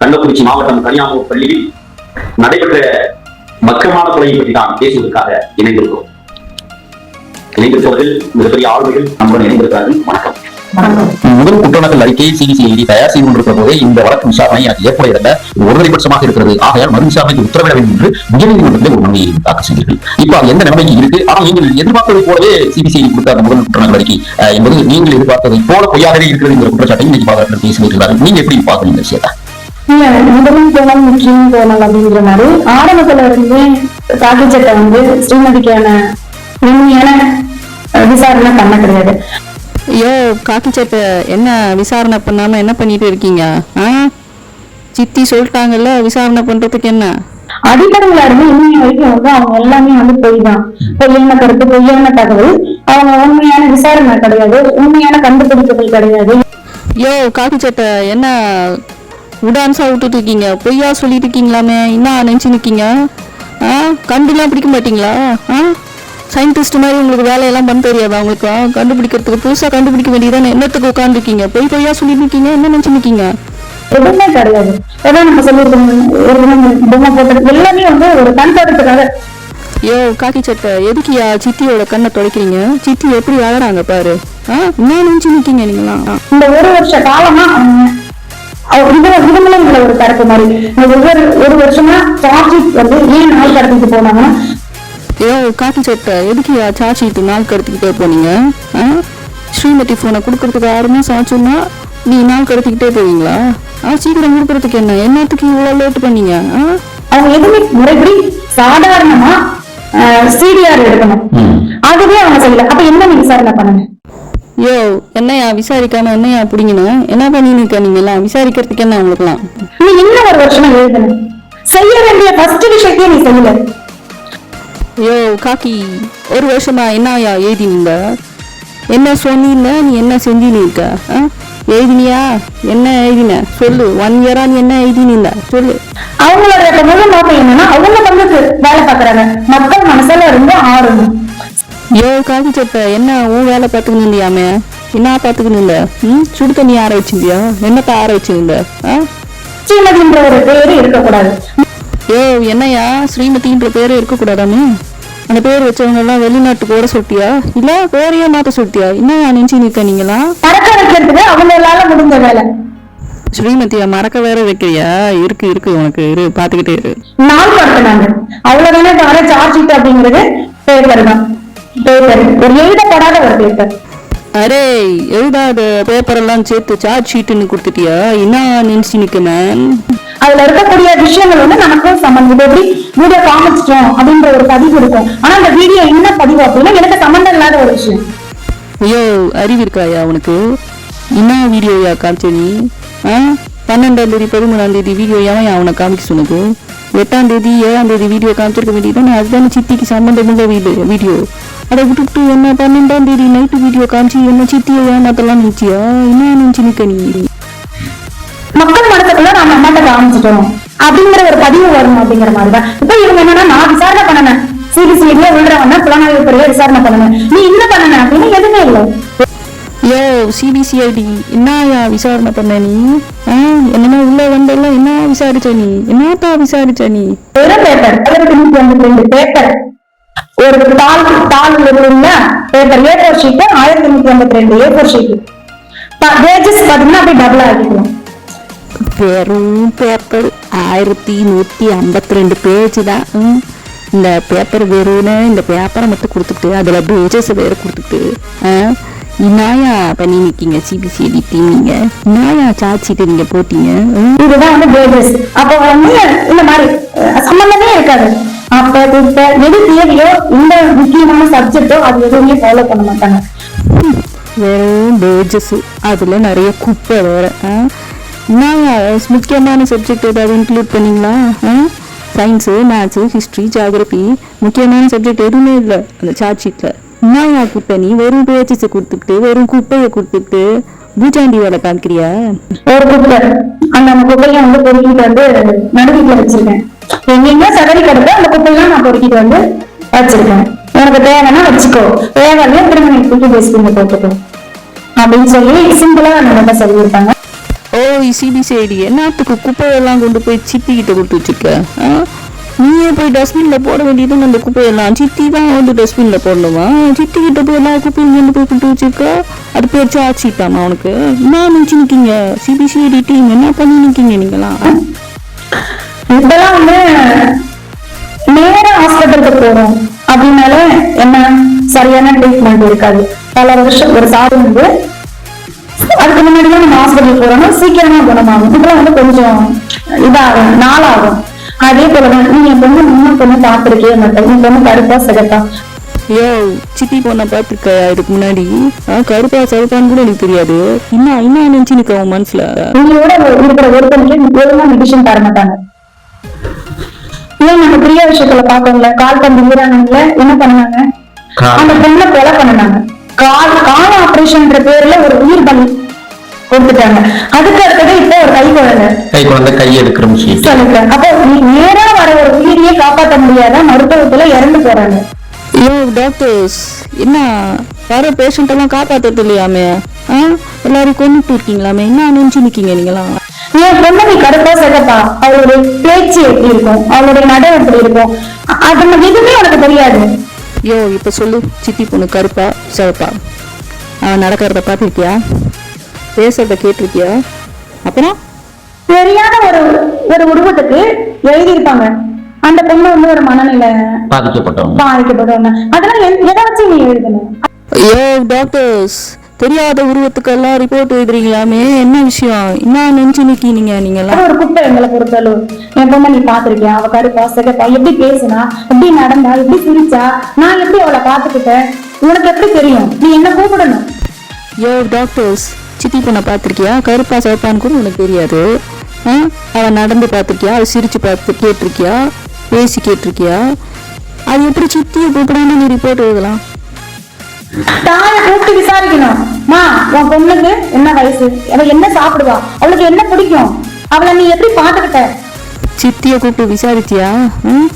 கள்ளக்குறிச்சி மாவட்டம் கனியாமூர் பள்ளியில் நடைபெற்ற மக்கமான கொலையை பற்றி தான் பேசுவதற்காக இணைந்திருக்கிறோம். இணைந்திருப்பவர்கள் மிகப்பெரிய ஆளுமைகள் நம்முடன் இணைந்திருக்கிறார்கள். வணக்கம். முதல் குற்றநகல் அறிக்கையை சிபிசிஐடி தயார் செய்து கொண்டிருக்கிற போதே இந்த வழக்கு விசாரணை ஏற்புடையதல்ல. இது ஒருதலைபட்சமாக இருக்கிறது. ஆகையால் மறு விசாரணைக்கு உத்தரவிட வேண்டும் என்று உயர்நீதிமன்றத்தில் ஒரு மனுவை தாக்கல் செய்தீர்கள். இப்போ அது எந்த நிலைமைக்கு இருக்கு? ஆனால் நீங்கள் எதிர்பார்த்ததை போலவே சிபிசிஐடி கொடுத்த அந்த முதல் குற்றநகல் அறிக்கை என்பது நீங்கள் எதிர்பார்த்ததை போல பொய்யாகவே இருக்கிறது என்ற குற்றச்சாட்டை இன்னைக்கு பாதுகாப்பு பேசி வருகிறார்கள் நீங்க எப்படி பாக்குறீங்க இந்த விஷயத்தை முதலும் கோணல் முற்றிலும் கோணல் அப்படிங்கிற மாதிரி ஆரம்பத்துல இருந்தே சட்டை வந்து ஸ்ரீமதிக்கான உண்மையான விசாரணை பண்ண கிடையாது. ஐயோ காக்கி சட்டை என்ன விசாரணை பண்ணாம என்ன பண்ணிட்டு இருக்கீங்க? ஆ? சித்தி சொல்லிட்டாங்கல்ல விசாரணை பண்றதுக்கு என்ன? அடிப்படையில இருந்து இன்னைய வரைக்கும் வந்து அவங்க எல்லாமே வந்து பொய் தான். பொய்யான கருத்து பொய்யான தகவல்? அவங்க உண்மையான விசாரணை கிடையாது உண்மையான கண்டுபிடிப்புகள் கிடையாது. ஐயோ காக்கி சட்டை என்ன உடான்ஸா விட்டுட்டு இருக்கீங்க பொய்யா சொல்லிட்டு இருக்கீங்களாமே என்ன நினச்சி நிற்கீங்க ஆ? கண்டுலாம் பிடிக்க மாட்டீங்களா? ஆ? சயின்டிஸ்ட் மாதிரி உங்களுக்கு வேலையெல்லாம் பண்ண தெரியாதா உங்களுக்கு? கண்டுபிடிக்கிறதுக்கு புதுசாக கண்டுபிடிக்க வேண்டியதானே என்னத்துக்கு உட்காந்துருக்கீங்க பொய் பொய்யா சொல்லிட்டு இருக்கீங்க என்ன நினச்சி நிற்கீங்க எதுவுமே கிடையாது. ஏதோ நம்ம சொல்லியிருக்கோம். எல்லாமே வந்து ஒரு கண்பாடுறதுக்காக யோ காக்கி சட்டை எதுக்குயா சித்தியோட கண்ணை துடைக்கிறீங்க? சித்தி எப்படி அழறாங்க பாரு. ஆ? என்ன நினச்சி நிற்கீங்க நீங்களாம். இந்த ஒரு வருஷ காலமா இதுல ஒரு தரப்பு மாதிரி. ஒவ்வொரு ஒரு வருஷமா சார்ஜ் வந்து ஏன் நாள் கடத்திட்டு போனாங்கன்னா யோ காக்கி சட்டை எதுக்குயா சாச்சிட்டு நாள் கடத்திக்கிட்டே போனீங்க? ஆ? ஸ்ரீமதி ஃபோனை கொடுக்கறதுக்கு ஆறு மாதம் ஆச்சுன்னா நீ நாள் கடத்திக்கிட்டே போவீங்களா? ஆ சீக்கிரம் கொடுக்கறதுக்கு என்ன? என்னத்துக்கு இவ்வளோ லேட் பண்ணீங்க? ஆ? அவங்க எதுவுமே முறைப்படி சாதாரணமா சிடிஆர் எடுக்கணும். அதுவே அவங்க செய்யல. அப்ப என்ன நீங்க விசாரணை பண்ணுங்க? யோ என்னையா விசாரிக்காம என்னையா பிடிங்கணும் என்ன பண்ணின்னு இருக்க நீங்களாம் விசாரிக்கிறதுக்கு என்ன உங்களுக்குலாம் நீ இன்னும் ஒரு வருஷமா எழுதணும் செய்ய வேண்டிய ஃபர்ஸ்ட் விஷயத்தையே நீ செய்யல. யோ காக்கி ஒரு வருஷமா என்னயா எழுதினீங்க என்ன சொன்னீங்க நீ என்ன செஞ்சின்னு இருக்க? எழுதினியா? என்ன எழுதின? சொல்லு. ஒன் இயரா நீ என்ன எழுதினீங்க சொல்லு. அவங்களோட முதல் நோக்கம் என்னன்னா அவங்க பங்குக்கு வேலை பாக்குறாங்க மக்கள் மனசுல இருந்து ஆறணும் யோ காக்கி சட்டை என்ன உன் வேலை பார்த்துக்கிட்டு இருந்தியாமே? என்ன பார்த்துக்கிட்டு இருந்த? ம்? சுடு தண்ணி ஆற வச்சிருந்தியா? என்னத்த ஆற வச்சிருந்த? ஸ்ரீமதின்ற ஒரு பேரு இருக்கக்கூடாது. யோ என்னையா ஸ்ரீமதின்ற பேரே இருக்கக்கூடாதாமே? அந்த பேர் வச்சவங்க எல்லாம் வெளிநாட்டுக்கு ஓட சொல்லிட்டியா? இல்ல பேரையே மாத்த சொல்லிட்டியா? என்னையா நினைச்சு நிற்க நீங்களா? பறக்க வைக்கிறதுக்கு அவங்களால முடிஞ்ச வேலை. ஸ்ரீமதியை மறக்க வேற வைக்கிறியா? இருக்கு இருக்கு உனக்கு. இரு பாத்துக்கிட்டே இரு. நாள் படுத்தினாங்க அவ்வளவுதானே சார்ஜ் ஷீட் அப்படிங்கிறது பேப்பர் தான். பேப்பர். ஒரு எழுதப்படாத ஒரு பேப்பர் அரே எழுதாத பேப்பர் எல்லாம் சேர்த்து சார்ஜ் ஷீட்டுன்னு கொடுத்துட்டியா? என்ன நினைச்சு நிக்க மேம் அதுல இருக்கக்கூடிய விஷயங்கள் வந்து நமக்கும் சம்பந்தம் எப்படி வீடியோ காமிச்சிட்டோம் அப்படின்ற ஒரு பதிவு இருக்கும். ஆனா அந்த வீடியோ என்ன பதிவு அப்படின்னா எனக்கு சம்பந்தம் இல்லாத ஒரு விஷயம். ஐயோ அறிவு இருக்காயா உனக்கு? என்ன வீடியோயா காமிச்ச நீ? பன்னெண்டாம் தேதி பதிமூணாம் தேதி வீடியோ ஏன் அவனை காமிக்க சொன்னது எட்டாம் தேதி ஏழாம் தேதி வீடியோ காமிச்சிருக்க வேண்டியதானே அதுதானே சித்திக்கு சம்மந்தம் இல்லை வீடு வீடியோ அதை விட்டுட்டு என்ன பன்னெண்டாம் தேதி நைட்டு வீடியோ காமிச்சு என்ன சித்தியை ஏமாத்தலாம் நினைச்சியா? என்ன நினைச்சு நிக்க நீ? மக்கள் மனசுக்குள்ள நம்ம அம்மாட்ட காமிச்சிட்டோம். அப்படிங்கிற ஒரு பதிவு வரும் அப்படிங்கிற மாதிரி தான் இப்போ இவங்க என்னன்னா நான் விசாரணை பண்ணனேன் சிபிசிஐடியா உள்ளவங்க புலனாய்வு பிரிவை விசாரணை பண்ணணும். நீ என்ன பண்ணன அப்படின்னு எதுவுமே இல்லை. யோ சிபிசிஐடி என்னயா விசாரணை பண்ண நீ? என்னமோ உள்ள வந்தெல்லாம் என்ன விசாரிச்ச நீ? என்னத்தா விசாரிச்ச நீ? வெறும் பேப்பர் நூத்தி ரெண்டு பேப்பர் ஒரு தாள் தாள் உள்ள பேப்பர் ஏ ஃபோர் ஷீட் ஆயிரத்தி நூத்தி ஐம்பத்தி ரெண்டு ஏ ஃபோர் ஷீட் பேஜஸ் பாத்தீங்கன்னா அப்படியே டபுள் ஆகிக்கலாம் வெறும் பேப்பர் ஆயிரத்தி நூற்றி ஐம்பத்தி ரெண்டு பேஜ் தான். இந்த பேப்பர் வெறும்னு இந்த பேப்பரை மட்டும் கொடுத்துட்டு அதில் பேஜஸ் வேறு கொடுத்துட்டு ஆ இன்னாயா பண்ணி நிற்கீங்க சிபிசிஐடி டீம் நீங்கள் இன்னாயா சார்ஜ் ஷீட்டு நீங்கள் போட்டீங்க. இதுதான் வந்து பேஜஸ் அப்போ வந்து இந்த மாதிரி சம்பந்தமே இருக்காது. அப்ப இப்ப எது தேவையோ இந்த முக்கியமான சப்ஜெக்டோ அது எதுவுமே ஃபாலோ பண்ண மாட்டாங்க. வெறும் பேஜஸ் அதில் நிறைய குப்பை வேறு என்னயா முக்கியமான சப்ஜெக்ட் ஏதாவது இன்க்ளூட் பண்ணீங்களா? சயின்ஸு மேத்ஸு ஹிஸ்ட்ரி ஜியாகிரபி முக்கியமான சப்ஜெக்ட் எதுவுமே இல்லை அந்த சார்ஜ் ஷீட்டில் என்னயா குப்பை நீ வெறும் பேஜஸை கொடுத்துட்டு வெறும் குப்பையை கொடுத்துட்டு பூச்சாண்டி வேலை காமிக்கிறியா ஒரு குப்பை. அந்த குப்பையை வந்து பொறுக்கிட்டு வந்து நடுவீட்டுல வச்சிருக்கேன். எங்கெங்க சதறி கிடக்கு அந்த குப்பையெல்லாம் நான் பொறுக்கிட்டு வந்து வச்சிருக்கேன். உனக்கு தேவைன்னா வச்சுக்கோ. தேவையில்லையா திரும்ப நீ தூக்கி பேசிட்டு போட்டுக்கோ. அப்படின்னு சொல்லி சிம்பிளா நம்மகிட்ட சொல்லியிருக்காங்க ஓ சிபிசிஐடி என்னத்துக்கு குப்பையெல்லாம் கொண்டு போய் சித்தி கிட்ட கொடுத்து வச்சிருக்க? நீயே போய் டஸ்ட்பினில் போட வேண்டியது அந்த குப்பையெல்லாம் சித்தி தான் வந்து டஸ்ட்பினில் போடணுமா? சித்தி கிட்ட போய் எல்லா குப்பையும் கொண்டு போய் கொண்டு வச்சிருக்க? அது பேர் ஆச்சிட்டாமா அவனுக்கு என்ன நினச்சி நிற்கீங்க சிபிசிஐடி டீம் என்ன பண்ணி நிற்கீங்க நீங்களாம் இதெல்லாம் இப்பெல்லாம் வந்து நேராக ஹாஸ்பிட்டலுக்கு போகணும். அப்படின்னால என்ன? சரியான ட்ரீட்மெண்ட் இருக்காது. பல வருஷம் ஒரு சாவு வந்து அதுக்கு முன்னாடி தான் நம்ம ஹாஸ்பிட்டல் போறோம்னா சீக்கிரமா குணமாகும். இதெல்லாம் வந்து கொஞ்சம் இதாகும் நாளாகும். அதே போலதான் நீங்க என் பொண்ணு முன்ன பொண்ணு பார்த்திருக்கே மாட்டேன் உன் பொண்ணு கருப்பா சிகப்பா? ஐயோ சித்தி பொண்ணை பார்த்துருக்க இதுக்கு முன்னாடி கருப்பா சருப்பான்னு கூட எனக்கு தெரியாது. இன்னும் இன்னும் நினச்சி நிற்க உன் மனசுல? உங்களோட இருக்கிற ஒருத்தனுக்கு ஒழுங்கா மெடிஷன் தர மாட்டாங்க. ஏன் நம்ம பிரியா விஷயத்துல பார்த்தோம்ல கால் பந்து வீராங்கன்ல என்ன பண்ணாங்க கால். அந்த பொண்ணை கொலை பண்ணாங்க கால் கால் ஆபரேஷன்ன்ற பேர்ல ஒரு உயிர் பலி. கொடுத்துட்டாங்க. அதுக்கு அடுத்தது இப்போ ஒரு கை குழந்தை. கை குழந்தை கை எடுக்கிற சொல்லுங்க. அப்போ நீ நேரா வர ஒரு உயிரியே காப்பாற்ற முடியாத? மருத்துவத்துல இறந்து போறாங்க. ஐயோ டாக்டர்ஸ் என்ன வர பேஷண்ட் எல்லாம் காப்பாத்துறது இல்லையாமே? ஆ? எல்லாரும் கொண்டுட்டு இருக்கீங்களாமே? என்ன நினைச்சு நிக்கீங்க நீங்களாம் என் பொண்ணு நீ கருப்பா சிகப்பா? அவளுடைய பேச்சு எப்படி இருக்கும்? அவளுடைய நடை எப்படி இருக்கும்? அது நம்ம எதுவுமே உனக்கு தெரியாது. ஐயோ இப்ப சொல்லு சித்தி பொண்ணு கருப்பா சிவப்பா. அவன் நடக்கிறத பார்த்துருக்கியா? பேசுறத கேட்டிருக்கியா? அப்புறம் சரியான ஒரு ஒரு உருவத்துக்கு எழுதியிருப்பாங்க. அந்த பொண்ணு வந்து ஒரு மனநிலை பாதிக்கப்பட்டவங்க. பாதிக்கப்பட்டவங்க. அதெல்லாம் எதை வச்சு நீ எழுதணும் ஐயோ டாக்டர்ஸ் தெரியாத உருவத்துக்கெல்லாம் ரிப்போர்ட் எழுதுறீங்களாமே. என்ன விஷயம்? என்ன நினைச்சு நிக்கீங்க நீங்களாம் அது ஒரு குப்பை எங்களை பொறுத்தளவு. என் பொண்ணை நீ பாத்திருக்கியா அவ கருப்பா சிகப்பா எப்படி பேசுனா எப்படி நடந்தா எப்படி சிரிச்சா நான் எப்படி அவளை பாத்துக்கிட்டேன் உனக்கு எப்படி தெரியும்? நீ என்ன கூப்பிடணும்? யோ டாக்டர்ஸ் சித்தி பொண்ணை பார்த்துருக்கியா? கருப்பா சிவப்பான்னு கூட உனக்கு தெரியாது. அவன் நடந்து பார்த்துருக்கியா? அவள் சிரிச்சு பார்த்து கேட்டிருக்கியா? பேசி கேட்டிருக்கியா? அது எப்படி சித்தியை கூப்பிடாம நீ ரிப்போர்ட் எழுதலாம்? தாயை கூப்பிட்டு விசாரிக்கணும். மா உன் பொண்ணுக்கு என்ன வயசு? அவ என்ன சாப்பிடுவா? அவளுக்கு என்ன பிடிக்கும்? அவளை நீ எப்படி பாத்துக்கிட்ட சித்தியை கூப்பிட்டு விசாரிச்சியா ம்?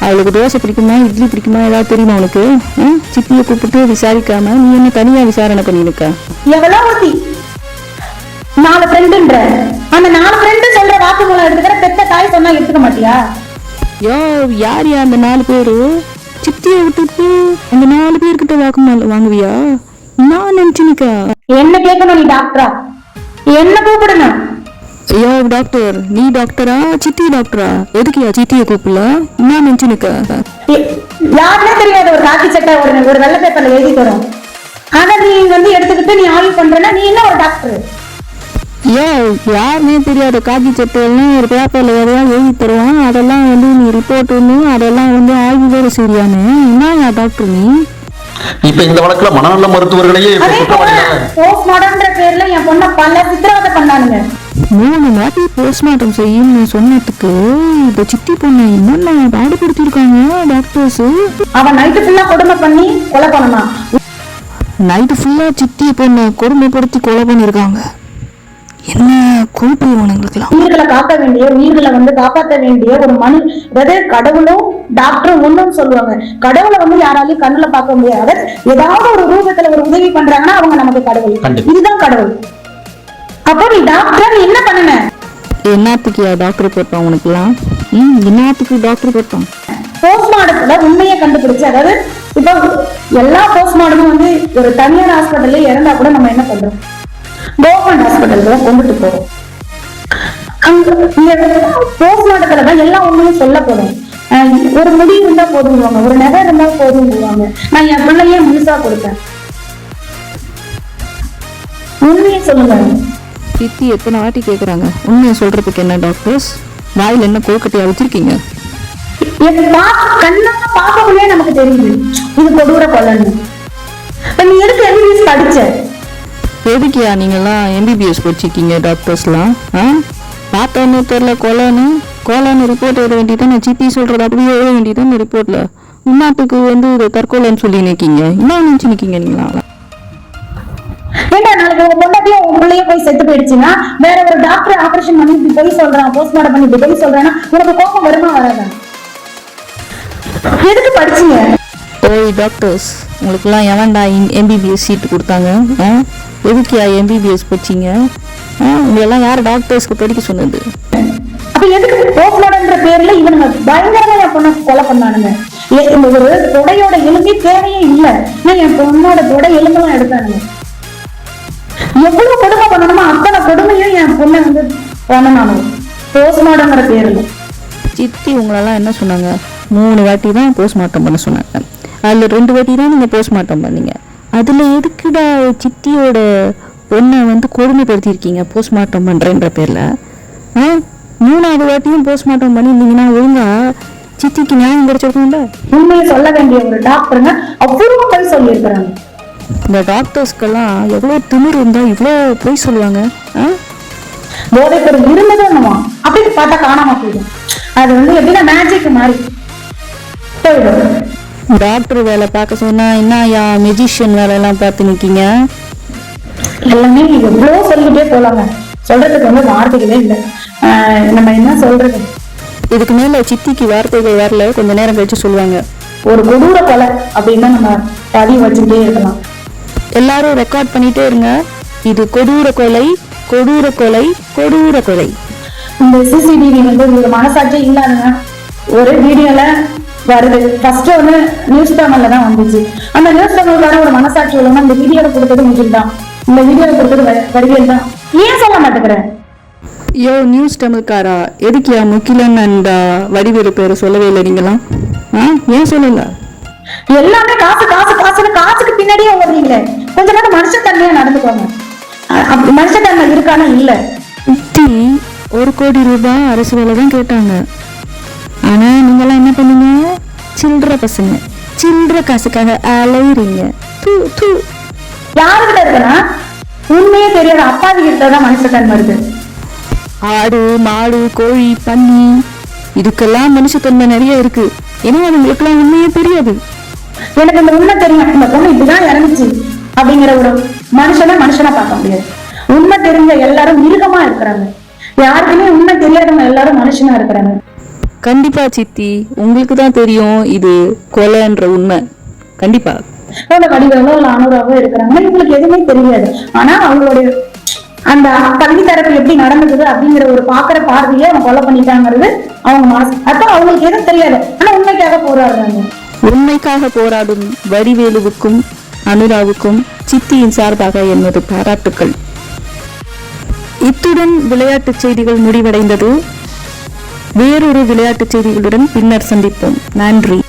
அவளுக்கு தோசை பிடிக்குமா? இட்லி பிடிக்குமா? ஏதாவது தெரியுமா உனக்கு? சித்தியை கூப்பிட்டு விசாரிக்காம நீ என்ன தனியா விசாரணை பண்ணிருக்க எவ்வளவு ஒருத்தி நாலு ஃப்ரெண்டுன்ற அந்த நாலு ஃப்ரெண்டு சொல்ற வாக்குமூலம் எடுத்துக்கிற பெத்த தாய் சொன்னா எடுத்துக்க மாட்டியா? யோ யார் யா அந்த நாலு பேரு? சித்தியை விட்டுட்டு அந்த நாலு பேர்கிட்ட வாக்குமூலம் வாங்குவியா? நான் நினைச்சு நிக்கா என்ன கேட்கணும் நீ டாக்டரா என்ன கூப்பிடணும்? ஐயோ டாக்டர் நீ டாக்டரா சித்தி டாக்டரா எதுக்குயா சித்தியை கூப்பிடல? என்ன நினைச்சு நிக்க எ- யாருன்னே தெரியாத ஒரு காக்கி சட்டை ஒரு ஒரு வெள்ளை பேப்பர்ல எழுதி தரும். ஆனா நீ வந்து எடுத்துக்கிட்டு நீ ஆய்வு பண்றேன்னா நீ என்ன ஒரு டாக்டர் ஐயோ யாருமே தெரியாத. காக்கி சட்டையெல்லாம் ஒரு பேப்பர்ல எதையாவது எழுதி தருவான். அதெல்லாம் வந்து நீ ரிப்போர்ட்டுன்னு அதெல்லாம் வந்து ஆய்வு வேறு சரியானு. என்னயா டாக்டர் நீ? இப்ப இந்த வழக்குல மனநல மருத்துவர்களையே இப்ப அதே போல குற்றவாளியாக போஸ்ட் மாடர்ன்ற பேர்ல என் பொண்ணை பல சித்திரவதை பண்ணானுங்க. மூணு வாட்டி போஸ்ட்மார்ட்டம் செய்யும்னு சொன்னதுக்கு இந்த சித்தி பொண்ணை என்னென்ன பாடுபடுத்தியிருக்காங்க டாக்டர்ஸ் அவன் நைட்டு ஃபுல்லா கொடுமை பண்ணி கொலை பண்ணனான் நைட்டு ஃபுல்லா சித்தி பொண்ணை கொடுமைப்படுத்தி கொலை பண்ணியிருக்காங்க. என்ன கொழுப்பு இவனுங்களுக்குலாம் உயிர்களை காக்க வேண்டிய உயிர்களை வந்து காப்பாற்ற வேண்டிய ஒரு மனு அதாவது கடவுளும் டாக்டரும் ஒண்ணும் சொல்லுவாங்க. கடவுளை வந்து யாராலையும் கண்ணுல பார்க்க முடியாது. ஏதாவது ஒரு ரூபத்துல ஒரு உதவி பண்றாங்கன்னா அவங்க நமக்கு கடவுள். இதுதான் கடவுள். அப்போ நீ டாக்டர் நீ என்ன பண்ணுன? என்னத்துக்கு டாக்டர் போட்டோம் உனக்குலாம் ம் என்னத்துக்கு டாக்டர் போட்டோம் போஸ்ட்மார்ட்டத்துல உண்மையை கண்டுபிடிச்சு அதாவது இப்போ எல்லா போஸ்ட்மார்ட்டமும் வந்து ஒரு தனியார் ஹாஸ்பிட்டல்ல இறந்தா கூட நம்ம என்ன பண்றோம்? கவர்மெண்ட் ஹாஸ்பிட்டலுக்கு தான் கொண்டுட்டு போறோம். அங்க போஸ்ட்மார்ட்டத்துல தான் எல்லா உண்மையும் சொல்ல போறோம். ஒரு முடி இருந்தா போதுங்குவாங்க ஒரு நகை இருந்தா போதுங்குவாங்க நான் என் பிள்ளையே முழுசா கொடுத்தேன் உண்மையை சொல்லுங்க. சித்தி எத்தனை வாட்டி கேட்குறாங்க உண்மையை சொல்றதுக்கு என்ன டாக்டர்ஸ் வாயில் என்ன கொழுக்கட்டையா வச்சிருக்கீங்க? கண்ணால பார்க்கக்குள்ளே நமக்கு தெரியுது. இது கொடூர இப்ப நீ எதுக்கு எம்பிபிஎஸ் படிச்ச? எதுக்கியா நீங்களாம் எம்பிபிஎஸ் படிச்சிருக்கீங்க டாக்டர்ஸ்லாம் ஆ? பார்த்தோன்னு தெரில கொலைன்னு. கொலைன்னு ரிப்போர்ட் எழுத வேண்டியதானே சித்தி சொல்கிறது அப்படியே எழுத வேண்டியதானே ரிப்போர்ட்டில் உன்னாத்துக்கு வந்து இதை தற்கொலைன்னு சொல்லி நிற்கீங்க என்ன நினச்சி நிற்கீங்க நீங்களா ஏண்டா நாளைக்கு உங்க பொண்டாட்டியும் உங்க பிள்ளைய போய் செத்து போயிடுச்சுன்னா வேற ஒரு டாக்டர் ஆபரேஷன் பண்ணி இப்படி போய் சொல்றான் போஸ்ட்மார்ட்டம் பண்ணி இப்படி போய் சொல்றான்னா உனக்கு கோபம் வருமா வராதா? எதுக்கு படிச்சீங்க? ஓய் டாக்டர்ஸ் உங்களுக்குலாம் எவன்டா எம்பிபிஎஸ் சீட்டு கொடுத்தாங்க எதுக்கியா எம்பிபிஎஸ் படிச்சீங்க? உங்களெல்லாம் யார் டாக்டர்ஸ்க்கு படிக்க சொன்னது? அப்ப எதுக்கு போஸ்ட்மார்டம்ன்ற பேர்ல இவனுங்க பயங்கரமா என் பொண்ணை கொலை பண்ணானுங்க. ஒரு தொடையோட எலும்பே தேவையே இல்ல. நான் என் பொண்ணோட தொடை எலும்பெல்லாம் எடுத்தானுங்க. எவ்வளவு கொடுமை பண்ணணுமோ அத்தனை கொடுமையும் என் பொண்ணை வந்து பண்ணனானு போஸ்ட்மார்டம்ங்கிற பேர்ல. சித்தி உங்களெல்லாம் என்ன சொன்னாங்க? மூணு வாட்டி தான் போஸ்ட்மார்ட்டம் பண்ண சொன்னாங்க. அதில் ரெண்டு வாட்டி தான் நீங்கள் போஸ்ட்மார்ட்டம் பண்ணீங்க. அதில் எதுக்குடா சித்தியோட பொண்ணை வந்து கொடுமைப்படுத்தியிருக்கீங்க போஸ்ட்மார்ட்டம் பண்ணுறேன்ற பேரில்? ஆ? மூணாவது வாட்டியும் போஸ்ட்மார்ட்டம் பண்ணியிருந்தீங்கன்னா ஒழுங்கா சித்திக்கு நியாயம் கிடைச்சிருக்கும்ல? உண்மையை சொல்ல வேண்டிய ஒரு டாக்டருங்க அவ்வளவு போய் சொல்லியிருக்கிறாங்க. இந்த டாக்டர்ஸ்க்கெல்லாம் எவ்வளோ திமிரு இருந்தால் இவ்வளோ பொய் சொல்லுவாங்க ஆ? போதை பொருள் இருந்ததும் என்னமோ அப்படி பார்த்தா காணாம போயிடும். அது வந்து எப்படின்னா மேஜிக் மாதிரி போயிடும். டாக்டர் வேலை பார்க்க சொன்னா என்ன யா மெஜிஷியன் வேலையெல்லாம் பார்த்து நிற்கீங்க எல்லாமே எவ்வளவு சொல்லிட்டே போலாங்க. சொல்றதுக்கு வந்து வார்த்தைகளே இல்லை. நம்ம என்ன சொல்றது? இதுக்கு மேல சித்திக்கு வார்த்தைகள் வரல கொஞ்ச நேரம் கழிச்சு சொல்லுவாங்க. ஒரு கொடூர கொலை அப்படின்னு நம்ம பதிவு வச்சுக்கிட்டே இருக்கலாம். எல்லாரும் ரெக்கார்ட் பண்ணிட்டே இருங்க. இது கொடூர கொலை கொடூர கொலை கொடூர கொலை. இந்த சிசிடிவி வந்து ஒரு மனசாட்சி இல்லாதங்க. ஒரு வீடியோல வருது. ஃபர்ஸ்ட் வந்து நியூஸ் பேப்பர்ல தான் வந்துச்சு. அந்த நியூஸ் பேப்பர்ல ஒரு மனசாட்சி உள்ளவங்க இந்த வீடியோல கொடுத்தது முகில் தான் இந்த வீடியோல கொடுத்தது வடிவேல் தான் ஏன் சொல்ல மாட்டேங்கிறேன் யோ நியூஸ் தமிழ்காரா எதுக்கியா முக்கிலன் அண்ட் வடிவேலு பேரை சொல்லவே இல்லை நீங்களாம் ஆ ஏன் சொல்லல? எல்லாமே காசு காசு காசுன்னு காசுக்கு பின்னாடியே ஓடுறீங்களே கொஞ்ச நேரம் மனுஷத்தன்மையா நடந்துக்கோங்க மனுஷத்தன்மை இருக்கானா? இல்ல. சித்தி ஒரு கோடி ரூபாய் அரசு வேலை தான் கேட்டாங்க. ஆனா நீங்களாம் என்ன பண்ணீங்க? சில்லற பசங்க. சில்லற காசுக்காக அலையுறீங்க. தூ தூ. யாருக்கிட்ட இருக்குன்னா உண்மையே தெரியாத அப்பாவி கிட்ட தான் மனுஷத்தன்மை இருக்கு ஆடு மாடு கோழி பன்னி இதுக்கெல்லாம் மனுஷத்தன்மை நிறைய இருக்கு. ஏன்னா அதுங்களுக்கெல்லாம் உண்மையே தெரியாது. எனக்கு இந்த உண்மை தெரியும். இந்த பொண்ணு இப்படிதான் இறந்துச்சு அப்படிங்கிற ஒரு மனுஷனை மனுஷனா பார்க்க முடியாது. உண்மை தெரிஞ்ச எல்லாரும் மிருகமா இருக்கிறாங்க. யாருக்குமே உண்மை தெரியாதவங்க எல்லாரும் மனுஷனா இருக்கிறாங்க. கண்டிப்பா சித்தி உங்களுக்கு தான் தெரியும் இது கொலைன்ற உண்மை. கண்டிப்பா. வடிவாவோ இல்ல அனுராவோ இருக்கிறாங்க இவங்களுக்கு எதுவுமே தெரியாது. ஆனா அவங்களுடைய அந்த கல்வி தரப்பு எப்படி நடந்துக்குது அப்படிங்கிற ஒரு பாக்குற பார்வையே அவங்க கொலை பண்ணிட்டாங்கிறது அவங்க மனசு. அதான் அவங்களுக்கு எதுவும் தெரியாது. ஆனா உண்மைக்காக போராடுறாங்க. உண்மைக்காக போராடும் வடிவேலுவுக்கும் அனுராவுக்கும் சித்தியின் சார்பாக எனது பாராட்டுக்கள். இத்துடன் விளையாட்டுச் செய்திகள் முடிவடைந்தது. வேறொரு விளையாட்டு செய்திகளுடன் பின்னர் சந்திப்போம். நன்றி.